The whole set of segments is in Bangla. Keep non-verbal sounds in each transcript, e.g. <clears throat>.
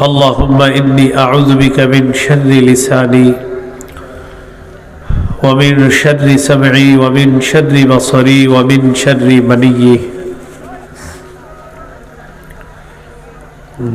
اللهم إني أعوذ بك من شر لساني ومن شر سمعي ومن شر بصري ومن شر مني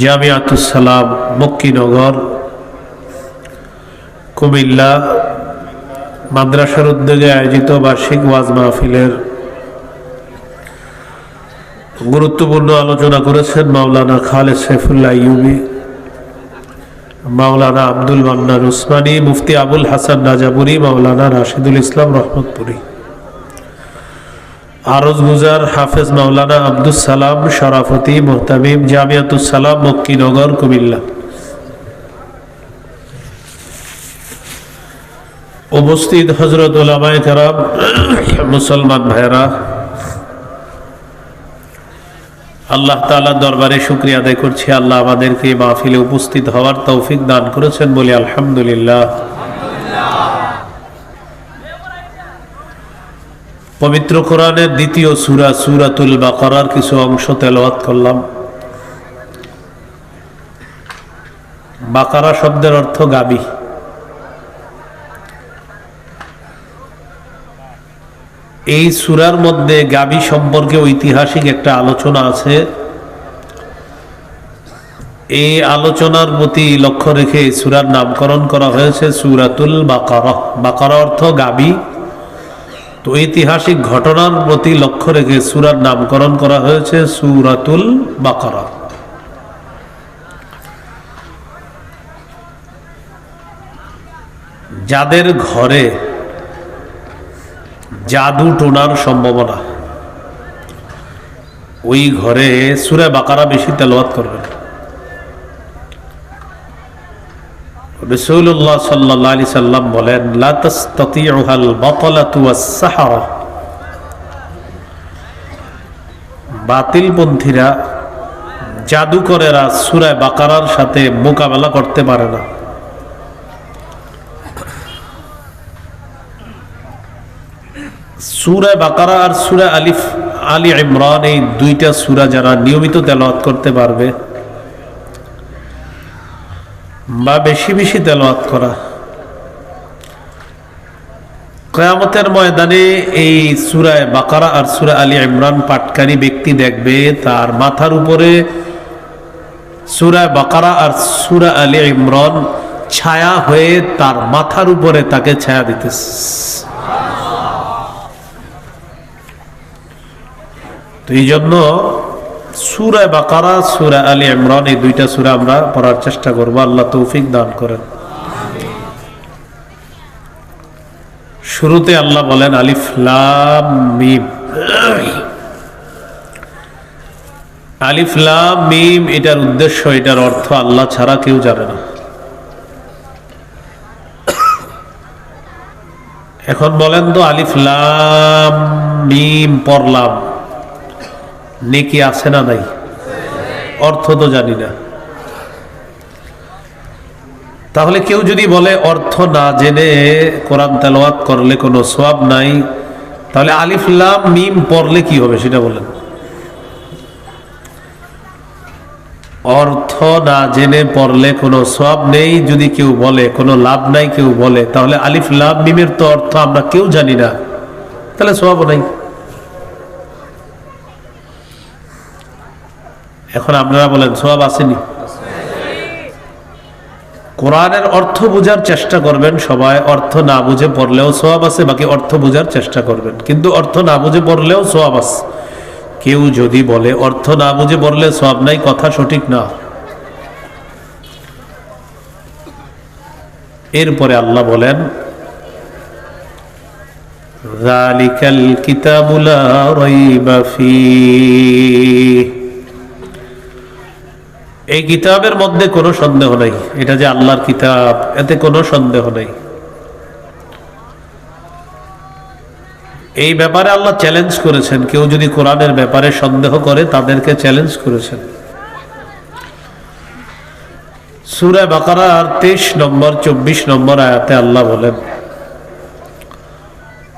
জামিয়াতুস সালাম মক্কিনগর কুমিল্লা মাদ্রাসার উদ্যোগে আয়োজিত বার্ষিক ওয়াজ মাহফিলের গুরুত্বপূর্ণ আলোচনা করেছেন মাওলানা খালেদ সাইফুল্লাহ ইউবি মাওলানা আব্দুল মান্নান উসমানী, মুফতি আবুল হাসান রাজাপুরি মাওলানা রাশিদুল ইসলাম রহমতপুরি। আরজ গুজার হাফেজ মাওলানা আব্দুল সালাম শরাফতি মোহতামিম, জামিয়াতুস সালাম মক্কিনগর, কুমিল্লা। উপস্থিত হজরত ওলামায় কারাম, মুসলমান ভাইরা আল্লাহ তালার দরবারে শুক্রিয়া আদায় করছি। আল্লাহ আমাদেরকে মাহফিলে উপস্থিত হওয়ার তৌফিক দান করেছেন বলে আলহামদুলিল্লাহ। পবিত্র কোরআনের দ্বিতীয় সুরা সুরাতুল বাকারার কিছু অংশ তেলাওয়াত করলাম। বাকারা শব্দের অর্থ গাবি। এই সুরার মধ্যে গাবি সম্পর্কে ঐতিহাসিক একটা আলোচনা আছে। এই আলোচনার প্রতি লক্ষ্য রেখে সুরার নামকরণ করা হয়েছে সুরাতুল বাকারা। বাকারা অর্থ গাবি। তো ঐতিহাসিক ঘটনার প্রতি লক্ষ্য রেখে সুরার নামকরণ করা হয়েছে সুরাতুল বাকারা। যাদের ঘরে জাদু টোনার সম্ভাবনা। ওই ঘরে সুরে বাকারা বেশি তেলওয়াত করবেন। রসুল্লাহ সাল্লাহ আলি সাল্লাম বলেন বাতিলপন্থীরা জাদুকরেরা সুরায় বাকারার সাথে মোকাবেলা করতে পারে না। সুরা বাকারা আর সুরা আলিফ, আলী ইমরান, এই দুইটা সুরা যারা নিয়মিত তেলাওয়াত করতে পারবে, বা বেশি বেশি তেলাওয়াত করা। কয়ামতের ময়দানে এই সুরায় বাকারা আর সুরা আলী ইমরান পাটকারী ব্যক্তি দেখবে, তার মাথার উপরে সুরায় বাকারা আর সুরা আলী ইমরান ছায়া হয়ে তার মাথার উপরে তাকে ছায়া দিতেছে। তো এই জন্য সুরায় বাকারা, সুরা আলী ইমরান, এই দুইটা সুরা আমরা পড়ার চেষ্টা করব। আল্লাহ তৌফিক দান করেন। শুরুতে আল্লাহ বলেন, আলিফ লাম মিম। আলিফ মিম, এটার উদ্দেশ্য, এটার অর্থ আল্লাহ ছাড়া কেউ জানে না। এখন বলেন তো, আলিফ লাম মিম পড়লাম। নেকি আছে না নাই? অর্থ তো জানি না। তাহলে কেউ যদি বলে অর্থ না জেনে কোরআন তেলাওয়াত করলে কোনো সোয়াব নাই, তাহলে আলিফ লাম মিম পড়লে কি হবে সেটা বলেন। অর্থ না জেনে পড়লে কোনো সব নেই, যদি কেউ বলে, কোনো লাভ নাই কেউ বলে, তাহলে আলিফ লাভ মিমের তো অর্থ আমরা কেউ জানি না। তাহলে সব নাই। এখন আপনারা বলেন সব আসেনি? কোরআনের অর্থ বোঝার চেষ্টা করবেন সবাই, অর্থ না বুঝে পড়লেও সব আছে বাকি অর্থ বোঝার চেষ্টা করবেন। কিন্তু অর্থ না বুঝে পড়লেও সব আছে কেউ যদি বলে, অর্থ না বুঝে পড়লে সব নাই কথা সঠিক না। এরপরে আল্লাহ বলেন কিতাবুলা রাইবা ফীহ এই কিতাবের মধ্যে কোনো সন্দেহ নাই। এটা যে আল্লাহর কিতাব, এতে কোনো সন্দেহ নাই। এই ব্যাপারে আল্লাহ চ্যালেঞ্জ করেছেন। কেউ যদি কোরআনের ব্যাপারে সন্দেহ করে, তাদেরকে চ্যালেঞ্জ করেছেন। সুরা বাকারার তেইশ নম্বর, চব্বিশ নম্বর আয়াতে আল্লাহ বলেন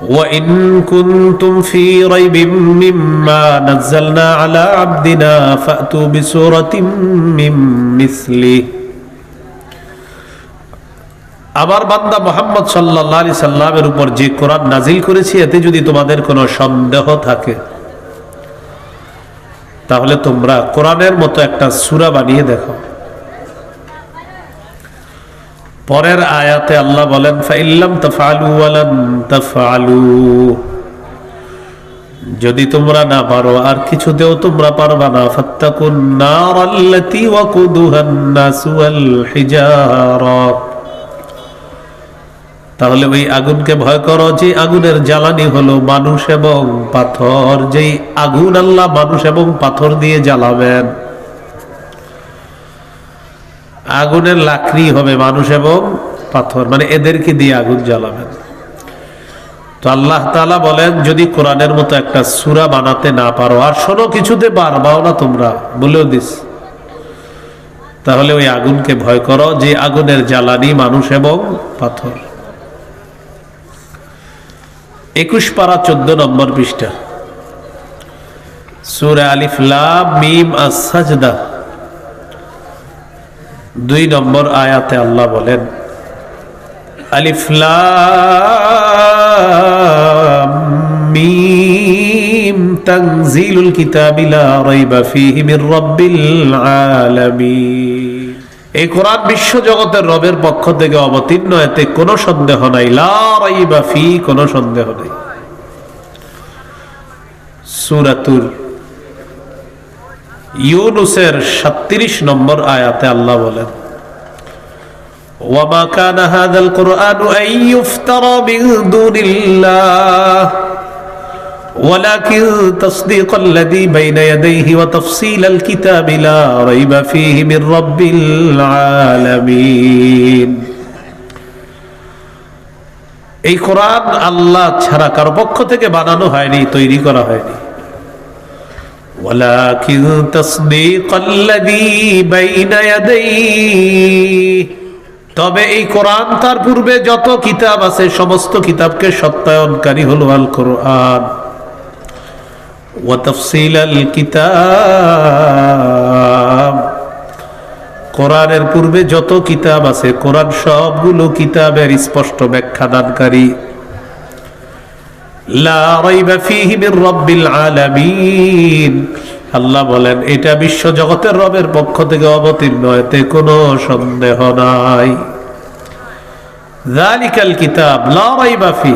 وإن كنتم في ريب مما نزلنا على عبدنا فأتوا بسورة من مثله আমার বান্দা মোহাম্মদ সাল্লাহ আলি সাল্লামের উপর যে কোরআন নাজিল করেছি এতে যদি তোমাদের কোনো সন্দেহ থাকে তাহলে তোমরা কোরআনের মতো একটা সুরা বানিয়ে দেখো পরের আয়াতে আল্লাহ বলেন যদি তোমরা না পারো, আর কিছুতেও তোমরা পারবা না। তাহলে ওই আগুনকে ভয় করো, যে আগুনের জ্বালানি হলো মানুষ এবং পাথর। যেই আগুন আল্লাহ মানুষ এবং পাথর দিয়ে জ্বালাবেন। আগুনের লাকড়ি হবে মানুষ এবং পাথর। মানে এদেরকে দিয়ে আগুন জ্বালাবেন। তো আল্লাহ তালা বলেন, যদি কোরআনের মতো একটা সুরা বানাতে না পারো, আর শোনো কিছুতে পারবাও না তোমরা, বলেও দিস। তাহলে ওই আগুনকে ভয় করো যে আগুনের জ্বালানি মানুষ এবং পাথর। একুশ পারা চোদ্দ নম্বর পৃষ্ঠা। সুরে আলিফ লাম মিম আসাজদা দুই নম্বর আয়াতে আল্লাহ বলেন মিম তানজিলুল কিতাবি লা রাইবা ফীহি মির রাব্বিল আলামিন। এই কোরআন বিশ্ব জগতের রবের পক্ষ থেকে অবতীর্ণ, এতে কোনো সন্দেহ নাই। লা রাইবা ফী কোনো সন্দেহ নাই। সূরাতুর ইউনুসের সাত্রিশ নম্বর আয়াতে আল্লাহ বলেন وما كان هذا القرآن أن يفترى من دون الله ولكن تصديق الذي بين يديه وتفصيل الكتاب لا ريب فيه من رب العالمين এই কোরআন আল্লাহ ছাড়া কারো পক্ষ থেকে বানানো হয়নি তৈরি করা হয়নি ولكن تصديق الذي بين يديه তবে এই কোরআন তার পূর্বে যত কিতাব আছে সমস্ত কিতাবকে সত্যায়নকারী হলো আল কোরআন وتفصيل الكتاب কোরআনের পূর্বে যত কিতাব আছে কোরআন সবগুলো কিতাবের স্পষ্ট ব্যাখ্যা দানকারী লা রাইবা ফীহি মির রাব্বিল আলামিন। আল্লাহ বলেন, এটা বিশ্ব জগতের রবের পক্ষ থেকে অবতীর্ণ, এতে কোনো সন্দেহ নাই। যালিকাল কিতাব, লা রাইবা ফী।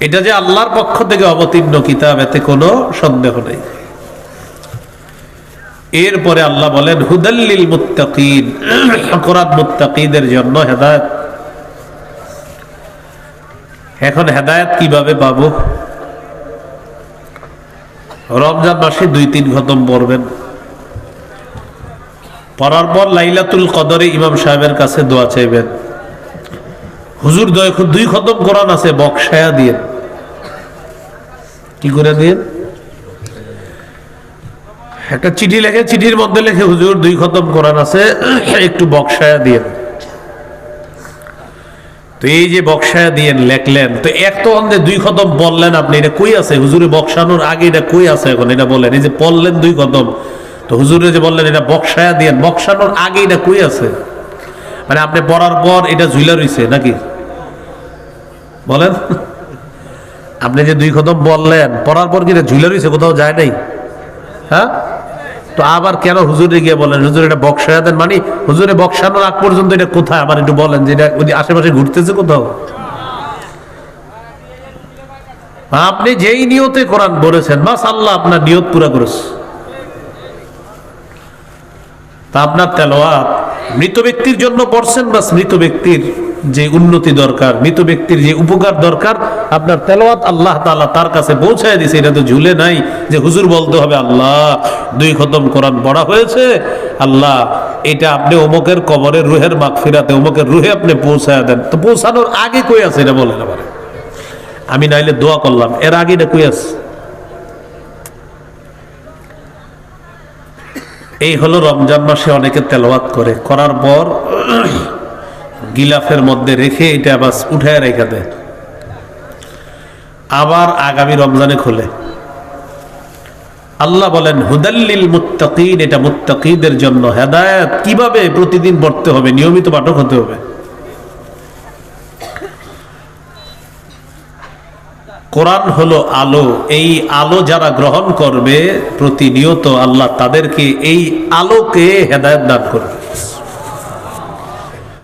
এটা যে আল্লাহর পক্ষ থেকে অবতীর্ণ কিতাব, এতে কোনো সন্দেহ নেই। এরপরে আল্লাহ বলেন হুদাল্লিল মুত্তাকিন। <clears throat> কোরআন মুত্তাকিদের জন্য হেদায়েত এখন হেদায়েত কীভাবে পাবো? রমজান মাসে দুই তিন খতম পড়বেন। পড়ার পর লাইলাতুল কদরে ইমাম সাহেবের কাছে দোয়া চাইবেন। হুজুর দুই খতম কোরআন আছে বক্সায়া দিয়ে। কি করে দিয়ে? একটা চিঠি লেখে, চিঠির মধ্যে লেখে, হুজুর, দুই খতম কোরআন আছে, একটু বক্সায়া দিয়ে। তো এই যে বক্সায়া দিয়ে লেখলেন, তো এক তো অন্ধে দুই খতম বললেন আপনি, এটা কই আছে? হুজুরে বক্সানোর আগে এটা কই আছে এখন? এটা বললেন এই যে পড়লেন দুই খতম তো হুজুরে যে বললেন এটা বক্সায়া দিয়ে, বক্সানোর আগে এটা কই আছে? মানে আপনি পড়ার পর এটা ঝুলা রইছে নাকি? বলেন। আপনি যে দুই খতম বললেন, পড়ার পর কি এটা ঝুলা রইছে, কোথাও যায় নাই? হ্যাঁ? তো আবার কেন হুজুরে গিয়ে বলেন, হুজুর, এটা বক্সায়া দেন মানে? হুজুরে বক্সানোর আগ পর্যন্ত এটা কোথায়? আবার একটু বলেন যে এটা ওই আশেপাশে ঘুরতেছে কোথাও? আপনি যেই নিয়তে কোরআন বলেছেন বাস আল্লাহ আপনার নিয়ত পুরা করেছে। তা আপনার তেলোয়াত মৃত ব্যক্তির জন্য পড়ছেন বাস মৃত ব্যক্তির যে উন্নতি দরকার, মৃত ব্যক্তির যে উপকার দরকার, আপনার তেলাওয়াত আল্লাহ তাআলা তার কাছে পৌঁছায় দিছে। এটা তো ঝুলে নাই যে হুজুর বলতে হবে, আল্লাহ, দুই খতম কোরআন পড়া হয়েছে। আল্লাহ, এটা আপনি অমুকের কবরের রুহের মাগফিরাতে, অমুকের রুহে আপনি পৌঁছায় দেন। তো পৌঁছানোর আগে কই আছে এটা বলেন আমি নাইলে দোয়া করলাম, এর আগে এটা কই আছে? এই হলো রমজান মাসে অনেকে তেলাওয়াত করে। করার পর গিলাফের মধ্যে রেখে এটা আবার উঠায় রেখে দেয়। আবার আগামী রমজানে খোলে। আল্লাহ বলেন, হুদাল্লিল মুত্তাকিন এটা মুত্তাকিদের জন্য হেদায়াত। কীভাবে? প্রতিদিন পড়তে হবে, নিয়মিত পাঠক হতে হবে। কোরআন হলো আলো। এই আলো যারা গ্রহণ করবে, প্রতিনিয়ত আল্লাহ তাদেরকে এই আলোকে হেদায়ত দান করবে।